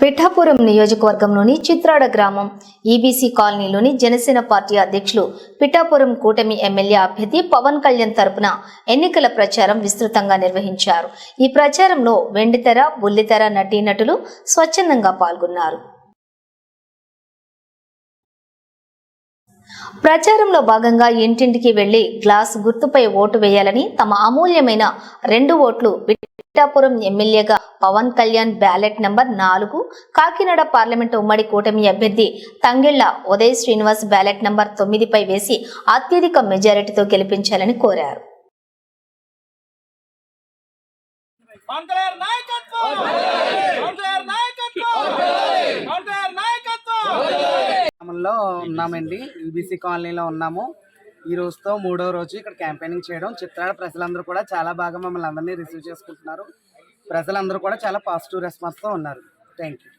పిఠాపురం నియోజకవర్గంలోని చిత్రాడ గ్రామం ఈబీసీ కాలనీలోని జనసేన పార్టీ అధ్యక్షులు పిఠాపురం కూటమి ఎమ్మెల్యే అభ్యర్థి పవన్ కళ్యాణ్ తరపున ఎన్నికల ప్రచారం విస్తృతంగా నిర్వహించారు. ఈ ప్రచారంలో వెండితెర బుల్లితెర నటీనటులు స్వచ్ఛందంగా పాల్గొన్నారు. ప్రచారంలో భాగంగా ఇంటింటికి వెళ్ళి గ్లాస్ గుర్తుపై ఓటు వేయాలని తమ అమూల్యమైన రెండు ఓట్లు పిఠాపురం ఎమ్మెల్యేగా పవన్ కళ్యాణ్ బ్యాలెట్ నంబర్ నాలుగు కాకినాడ పార్లమెంటు ఉమ్మడి కూటమి అభ్యర్థి తంగెళ్ళ ఉదయ్ శ్రీనివాస్ బ్యాలెట్ నంబర్ తొమ్మిదిపై వేసి అత్యధిక మెజారిటీతో గెలిపించాలని కోరారు. ఉన్నామండి. ఈబీసీ కాలనీలో ఉన్నాము. ఈ రోజుతో మూడో రోజు ఇక్కడ క్యాంపెయినింగ్ చేయడం. చిత్రాల ప్రజలందరూ కూడా చాలా బాగా మమ్మల్ని అందరినీ రిసీవ్ చేసుకుంటున్నారు. ప్రజలందరూ కూడా చాలా పాజిటివ్ రెస్పాన్స్తో ఉన్నారు. Thank you